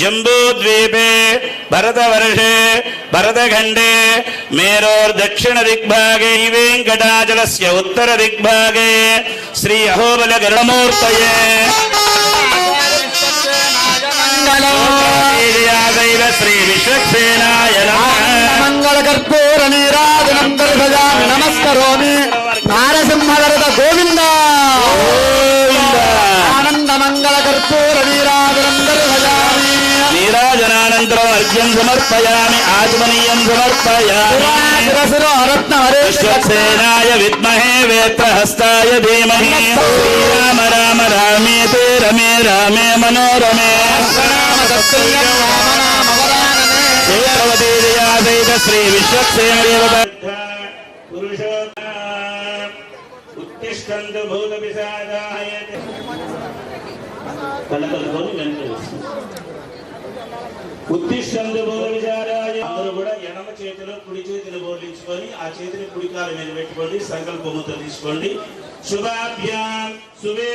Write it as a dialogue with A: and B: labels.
A: जम्बूद्वीपे भरतवर्षे भरतखण्डे मेरोर्दक्षिणदिग्भागे वेङ्कटाचलस्य उत्तरदिग्भागे श्री
B: अहोबलगरुडमूर्तये श्रीविश्वक्सेनाय मङ्गलकर्पूरनीराजनं गर्भजामि नमस्करोमि नारसिंहवरद गोविन्द आनन्दमङ्गलकर्पूरनीर
A: నీరాజనానంతరం అర్ఘ్యం సమర్పయామి ఆత్మనీయం సమర్పయామి విద్మహే వేత్రహస్తాయ ధీమహి రామ రామ రామేతే రమే రామే మనోరమే శ్రీ విశ్వక్సేన ఉత్తిష్టంతు భూత పిశాచాయ కళ్ళకలుకొని వెంట ఉత్తిష్టందు విచారాయ అందరూ కూడా ఎడమ చేతిలో కుడి చేతిని బోర్లించుకొని ఆ చేతిని కుడికాల మీద పెట్టుకోండి సంకల్పముతో తీసుకోండి. శుభాభ్యాం శుభే